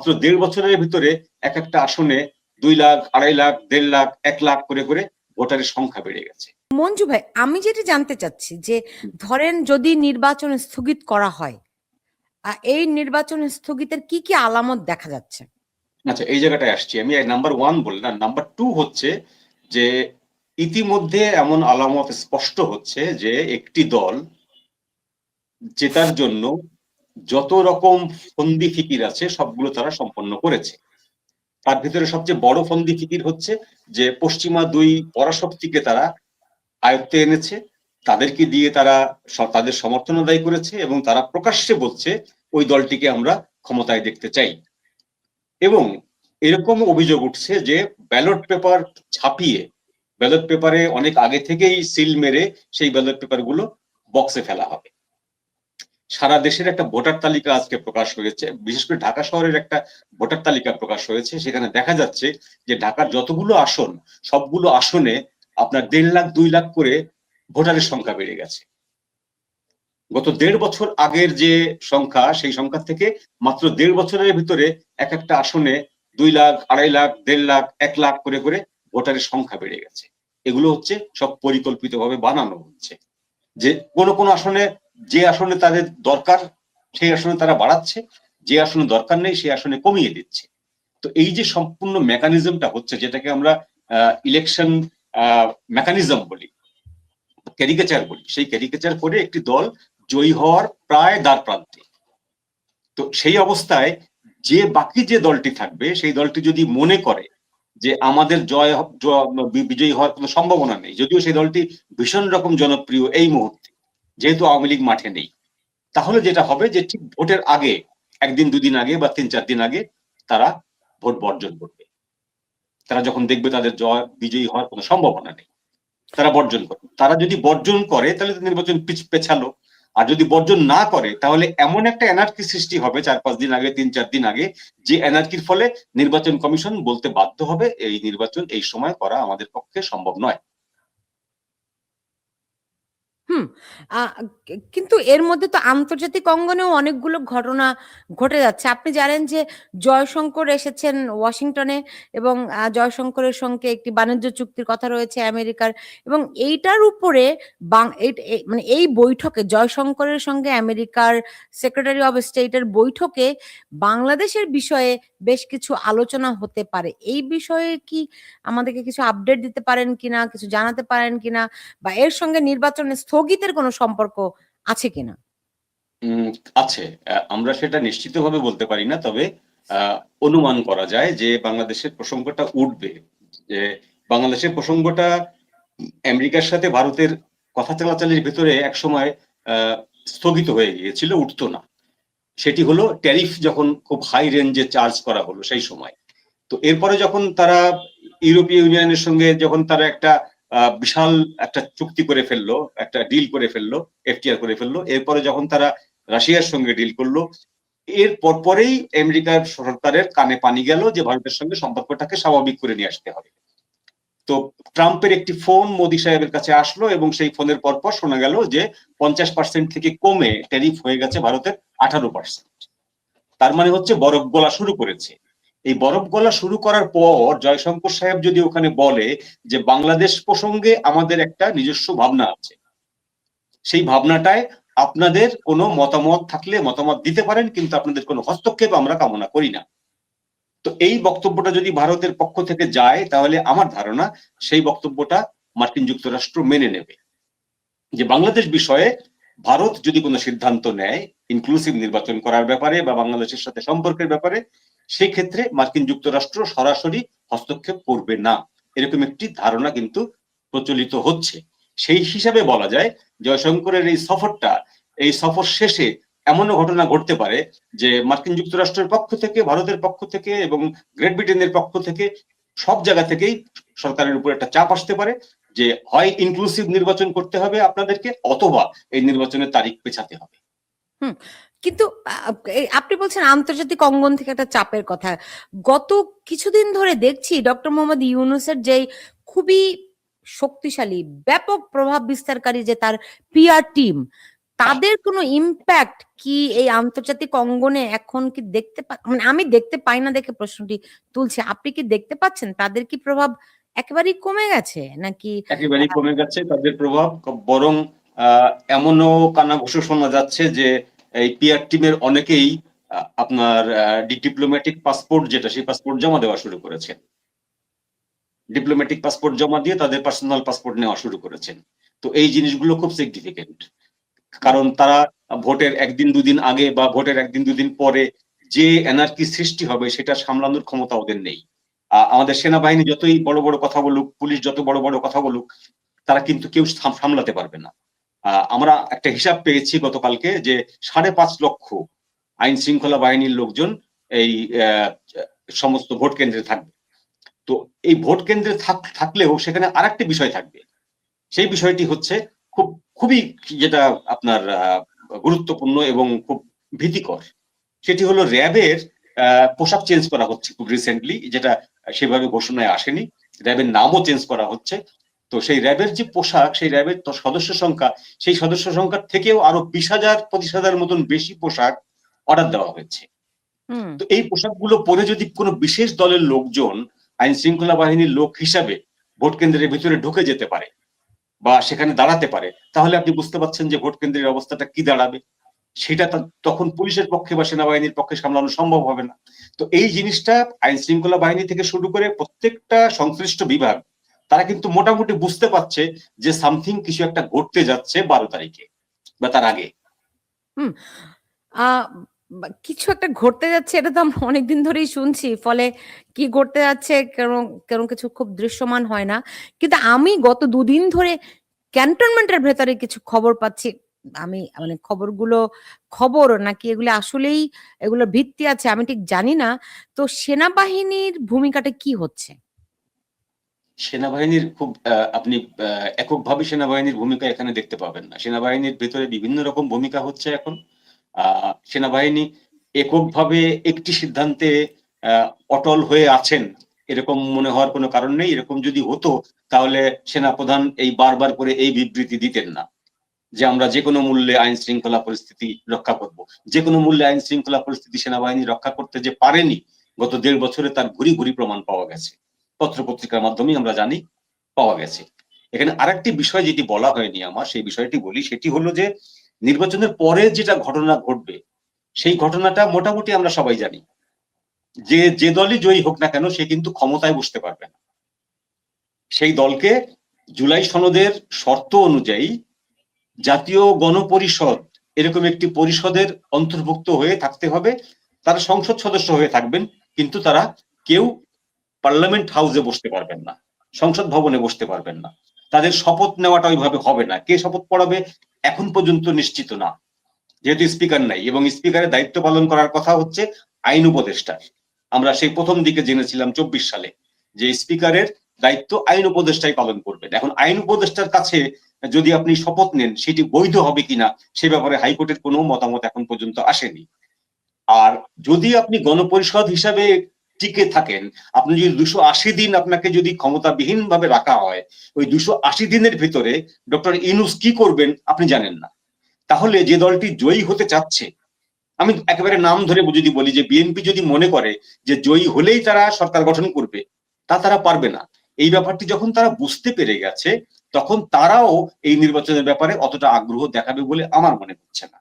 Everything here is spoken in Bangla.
মাত্র দেড় বছরের ভিতরে এক একটা আসনে দুই লাখ আড়াই লাখ দেড় লাখ এক লাখ করে করে ভোটারের সংখ্যা বেড়ে গেছে। মঞ্জু ভাই আমি যেটা জানতে চাচ্ছি যে ধরেন যদি নির্বাচন স্থগিত করা হয় এই নির্বাচন স্থগিতের কি কি আলামত দেখা যাচ্ছে? আচ্ছা এই জায়গাটায় আসছি। আমি নাম্বার ওয়ান বললাম নাম্বার টু হচ্ছে যে ইতিমধ্যে এমন আলামত স্পষ্ট হচ্ছে যে একটি দল জেতার জন্য যত রকম ফন্দি ফিকির আছে, সবগুলো তারা সম্পন্ন করেছে। তার ভিতরে সবচেয়ে বড় ফন্দি ফিকির হচ্ছে যে, পশ্চিমা দুই পরাশক্তিকে তারা আয়ত্তে এনেছে, তাদেরকে দিয়ে তারা তাদের সমর্থন আদায় করেছে এবং তারা প্রকাশ্যে বলছে, ওই দলটিকে আমরা ক্ষমতায় দেখতে চাই। এবং এরকম অভিযোগ উঠছে যে, ব্যালট পেপার ছাপিয়ে, ব্যালট পেপারে অনেক আগে থেকেই সিল মেরে সেই ব্যালট পেপারগুলো বক্সে ফেলা হবে। সারা দেশের একটা ভোটার তালিকা আজকে প্রকাশ হয়েছে। বিশেষ করে ঢাকা শহরের একটা ভোটার তালিকা প্রকাশ হয়েছে। সেখানে দেখা যাচ্ছে যে ঢাকার যতগুলো আসন, সবগুলো আসনে আপনার দেড় লাখ, দুই লাখ করে ভোটারের সংখ্যা বেড়ে গেছে। গত দেড় বছর আগের যে সংখ্যা, সেই সংখ্যা থেকে মাত্র দেড় বছরের ভিতরে এক একটা আসনে দুই লাখ, আড়াই লাখ, দেড় লাখ, এক লাখ করে করে ভোটারের সংখ্যা বেড়ে গেছে। এগুলো হচ্ছে সব পরিকল্পিতভাবে বানানো হচ্ছে। যে কোন কোন আসনে যে আসনে তাদের দরকার, সেই আসনে তারা বাড়াচ্ছে, যে আসনে দরকার নেই, সেই আসনে কমিয়ে দিচ্ছে। তো এই যে সম্পূর্ণ মেকানিজমটা হচ্ছে, যেটাকে আমরা ইলেকশন মেকানিজম বলি ক্যারিকেচার বলি, সেই ক্যারিকেচার করে একটি দল জয়ী হওয়ার প্রায় দ্বার প্রান্তে। তো সেই অবস্থায় যে বাকি যে দলটি থাকবে, সেই দলটি যদি মনে করে যে আমাদের জয়, বিজয়ী হওয়ার কোনো সম্ভাবনা নেই, যদিও সেই দলটি ভীষণ রকম জনপ্রিয় এই মুহূর্তে। যেহেতু আওয়ামী লীগ মাঠে নেই। তাহলে যেটা হবে যে ঠিক ভোটের আগে, একদিন, দুদিন আগে বা তিন, চার দিন আগে তারা ভোট বর্জন করবে। তারা যখন দেখবে তাদের জয় বিজয়ী হওয়ার কোনো সম্ভাবনা নেই, তারা বর্জন করবে। তারা যদি বর্জন করে, তাহলে নির্বাচন পিছ পেছালো। আর যদি বর্জন না করে, তাহলে এমন একটা এনার্কি সৃষ্টি হবে চার, পাঁচ দিন আগে, তিন, চার দিন আগে, যে এনার্কির ফলে নির্বাচন কমিশন বলতে বাধ্য হবে, এই নির্বাচন এই সময় করা আমাদের পক্ষে সম্ভব নয়। হুম কিন্তু এর মধ্যে তো আন্তর্জাতিক অঙ্গনেও অনেকগুলো ঘটনা ঘটে যাচ্ছে। আপনি জানেন যে জয়শঙ্কর এসেছেন ওয়াশিংটনে এবং জয়শঙ্করের সঙ্গে একটি বাণিজ্য চুক্তির কথা রয়েছে আমেরিকার এবং এইটার উপরে বাং- মানে এই বৈঠকে, জয়শঙ্করের সঙ্গে আমেরিকার সেক্রেটারি অফ স্টেটের বৈঠকে বাংলাদেশের বিষয়ে বেশ কিছু আলোচনা হতে পারে। এই বিষয়ে কি আমাদেরকে কিছু আপডেট দিতে পারেন কিনা, কিছু জানাতে পারেন কিনা বা এর সঙ্গে নির্বাচনের স্থগিতের কোনো সম্পর্ক আছে কিনা? আছে। আমরা সেটা নিশ্চিতভাবে বলতে পারি না, তবে অনুমান করা যায় যে বাংলাদেশের প্রসঙ্গটা উঠবে। যে বাংলাদেশের প্রসঙ্গটা আমেরিকার সাথে ভারতের কথা চালাচালির ভিতরে একসময় স্থগিত হয়ে গিয়েছিল, উঠতো না। সেটি হলো ট্যারিফ যখন খুব হাই রেঞ্জে চার্জ করা হলো সেই সময়। তো এরপরে যখন তারা ইউরোপীয় ইউনিয়নের সঙ্গে যখন তারা একটা বিশাল একটা চুক্তি করে ফেলল, একটা ডিল করে ফেলল এফটিআর করে ফেলল, এরপরে যখন তারা রাশিয়ার সঙ্গে ডিল করল, এর পরপরেই আমেরিকার সরকারের কানে পানি গেল যে ভারতের সঙ্গে সম্পর্কটাকে স্বাভাবিক করে নিয়ে আসতে হবে। তো ট্রাম্পের একটি ফোন মোদি সাহেবের কাছে আসলো এবং সেই ফোনের পরপর শোনা গেল যে পঞ্চাশ পার্সেন্ট থেকে কমে ট্যারিফ হয়ে গেছে ভারতের আঠারো পার্সেন্ট। তার মানে হচ্ছে বরফ গলা শুরু করেছে। এই বরফ গলা শুরু করার পর জয়শঙ্কর সাহেব যদি ওখানে বলে যে বাংলাদেশ প্রসঙ্গে আমাদের একটা নিজস্ব ভাবনা আছে, সেই ভাবনাটায় আপনাদের কোনো মতামত থাকলে মতামত দিতে পারেন, কিন্তু আপনাদের কোনো হস্তক্ষেপ আমরা কামনা করি না। তো এই বক্তব্যটা যদি ভারতের পক্ষ থেকে যায়, তাহলে আমার ধারণা সেই বক্তব্যটা মার্কিন যুক্তরাষ্ট্র মেনে নেবে। যে বাংলাদেশ বিষয়ে ভারত যদি কোনো সিদ্ধান্ত নেয় ইনক্লুসিভ নির্বাচন করার ব্যাপারে বা বাংলাদেশের সাথে সম্পর্কের ব্যাপারে সেই ক্ষেত্রে মার্কিন যুক্তরাষ্ট্র সরাসরি হস্তক্ষেপ করবে না। এরকম একটি ধারণা কিন্তু প্রচলিত হচ্ছে। সেই হিসাবে বলা যায়, জয়শঙ্করের এই সফরটা, এই সফর শেষে এমনও ঘটনা ঘটতে পারে যে মার্কিন যুক্তরাষ্ট্রের পক্ষ থেকে, ভারতের পক্ষ থেকে এবং গ্রেট ব্রিটেনের পক্ষ থেকে সব জায়গা থেকেই সরকারের উপর একটা চাপ আসতে পারে যে হয় ইনক্লুসিভ নির্বাচন করতে হবে আপনাদেরকে অথবা এই নির্বাচনের তারিখ পেছাতে হবে। কিন্তু আপনি বলছেন আন্তর্জাতিক অঙ্গন থেকে একটা চাপের কথা। গত কিছুদিন ধরে দেখছি ডক্টর মোহাম্মদ ইউনুসের যে খুবই শক্তিশালী, ব্যাপক প্রভাব বিস্তারকারী যে তার পিআর টিম তাদের কোনো ইম্প্যাক্ট কি এই আন্তর্জাতিক অঙ্গনে এখন কি দেখতে মানে আমি দেখতে পাই না দেখে প্রশ্নটি তুলছি। আপনি কি দেখতে পাচ্ছেন? তাদের কি প্রভাব একেবারেই কমে গেছে নাকি? একেবারেই কমে গেছে, তাদের প্রভাব বরং এমনও কানাঘুষো শোনা যাচ্ছে যে এই পিআর টিমের অনেকেই আপনার ডিপ্লোম্যাটিক পাসপোর্ট যেটা, সেই পাসপোর্ট জমা দেওয়া শুরু করেছেন। ডিপ্লোম্যাটিক পাসপোর্ট জমা দিয়ে তাদের পার্সোনাল পাসপোর্ট নেওয়া শুরু করেছেন। তো এই জিনিসগুলো খুব সিগনিফিকেন্ট কারণ তারা ভোটের একদিন, দুদিন আগে বা ভোটের একদিন, দুদিন পরে যে এনার্কি সৃষ্টি হবে সেটা সামলানোর ক্ষমতা ওদের নেই। আমাদের সেনাবাহিনী যতই বড় বড় কথা বলুক, পুলিশ যত বড় বড় কথা বলুক, তারা কিন্তু কেউ সামলাতে পারবে না। আমরা একটা হিসাব পেয়েছি গতকালকে যে সাড়ে পাঁচ লক্ষ আইন শৃঙ্খলা বাহিনীর লোকজন এই সমস্ত ভোট কেন্দ্রে থাকবে। তো এই ভোট কেন্দ্রে থাক- থাকলেও সেখানে আরেকটি বিষয় থাকবে। সেই বিষয়টি হচ্ছে খুব খুবই যেটা আপনার গুরুত্বপূর্ণ এবং খুব ভীতিকর। সেটি হলো র্যাবের পোশাক চেঞ্জ করা হচ্ছে খুব রিসেন্টলি যেটা সেভাবে ঘোষণায় আসেনি। র্যাবের নামও চেঞ্জ করা হচ্ছে। তো সেই র্যাবের যে পোশাক সেই র্যাবের তো সদস্য সংখ্যা সেই সদস্য সংখ্যার থেকেও আরও বিশ হাজার পঁচিশ হাজার মতন বেশি পোশাক অর্ডার দেওয়া হয়েছে। তো এই পোশাকগুলো পরে যদি কোনো বিশেষ দলের লোকজন আইন শৃঙ্খলা বাহিনীর লোক হিসাবে ভোট কেন্দ্রের ভিতরে ঢুকে যেতে পারে বা সেখানে দাঁড়াতে পারে, তাহলে আপনি বুঝতে পারছেন যে ভোট কেন্দ্রের অবস্থাটা কি দাঁড়াবে। সেটা তখন পুলিশের পক্ষে বা সেনাবাহিনীর পক্ষে সামলানো সম্ভব হবে না। তো এই জিনিসটা আইন শৃঙ্খলা বাহিনী থেকে শুরু করে প্রত্যেকটা সংশ্লিষ্ট বিভাগ, তারা কিন্তু মোটামুটি বুঝতে পারছে যে সামথিং কিছু একটা ঘটতে যাচ্ছে বারো তারিখে বা তার আগে। কিছু একটা ঘটতে যাচ্ছে, এটা তো আমরা অনেকদিন ধরেই শুনছি। ফলে কি ঘটতে যাচ্ছে কেন কেন কিছু খুব দৃশ্যমান হয় না। কিন্তু আমি গত দুদিন ধরে ক্যান্টনমেন্টের ভেতরে কিছু খবর পাচ্ছি। আমি মানে খবরগুলো, খবর নাকি এগুলো আসলেই এগুলো ভিত্তি আছে, আমি ঠিক জানি না। তো সেনাবাহিনীর ভূমিকাটা কি হচ্ছে? সেনাবাহিনীর খুব আপনি এককভাবে সেনাবাহিনীর ভূমিকা এখানে দেখতে পাবেন না। সেনাবাহিনীর ভেতরে বিভিন্ন রকম ভূমিকা হচ্ছে এখন। সেনাবাহিনী এককভাবে একটি সিদ্ধান্তে অটল হয়ে আছেন, এরকম মনে হওয়ার কোনো কারণ নেই। এরকম যদি হতো, তাহলে সেনাপ্রধান এই বারবার করে এই বিবৃতি দিতেন না, যে আমরা যে কোনো মূল্যে আইন শৃঙ্খলা পরিস্থিতি রক্ষা করব। যে কোনো মূল্যে আইন শৃঙ্খলা পরিস্থিতি সেনাবাহিনী রক্ষা করতে যে পারেনি, গত দেড় বছরে তার ঘুরি ঘুরি প্রমাণ পাওয়া গেছে। পত্র পত্রিকার মাধ্যমেই আমরা জানি, পাওয়া গেছে। এখানে আরেকটি বিষয় যেটি বলা হয়নি আমার, সেই বিষয়টি বলি, সেটি হলো যে নির্বাচনের পরে যেটা ঘটনা ঘটবে, সেই ঘটনাটা মোটামুটি আমরা সবাই জানি। যে যে দলই জয়ী হোক না কেন, সে কিন্তু ক্ষমতায় বসতে পারবে না। সেই দলকে জুলাই সনদের শর্ত অনুযায়ী জাতীয় গণপরিষদ, এরকম একটি পরিষদের অন্তর্ভুক্ত হয়ে থাকতে হবে। তারা সংসদ সদস্য হয়ে থাকবেন, কিন্তু তারা কেউ পার্লামেন্ট হাউসে বসতে পারবেন না, সংসদ ভবনে বসতে পারবেন না। তাদের শপথ নেওয়াটা ওইভাবে হবে না। কে শপথ পড়াবে এখন পর্যন্ত নিশ্চিত না। যেহেতু স্পিকার নাই এবং স্পিকারের দায়িত্ব পালন করার কথা হচ্ছে আইন উপদেষ্টার। আমরা সেই প্রথম দিকে জেনেছিলাম চব্বিশ সালে যে স্পিকারের দায়িত্ব আইন উপদেষ্টাই পালন করবেন। এখন আইন উপদেষ্টার কাছে যদি আপনি শপথ নেন, সেটি বৈধ হবে কিনা সে ব্যাপারে হাইকোর্টের কোনো মতামত এখন পর্যন্ত আসেনি। আর যদি আপনি গণপরিষদ হিসাবে টিকে থাকেন, আপনি যদি দুশো আশি দিন আপনাকে যদি ক্ষমতাবিহীন ভাবে রাখা হয়, ওই দুশো আশি দিনের ভিতরে ডক্টর ইনুস কি করবেন আপনি জানেন না। তাহলে যে দলটি জয়ী হতে চাচ্ছে, আমি একেবারে নাম ধরে যদি বলি যে বিএনপি যদি মনে করে যে জয়ী হলেই তারা সরকার গঠন করবে, তা তারা পারবে না। এই ব্যাপারটি যখন তারা বুঝতে পেরে গেছে, তখন তারাও এই নির্বাচনের ব্যাপারে অতটা আগ্রহ দেখাবে বলে আমার মনে হচ্ছে না।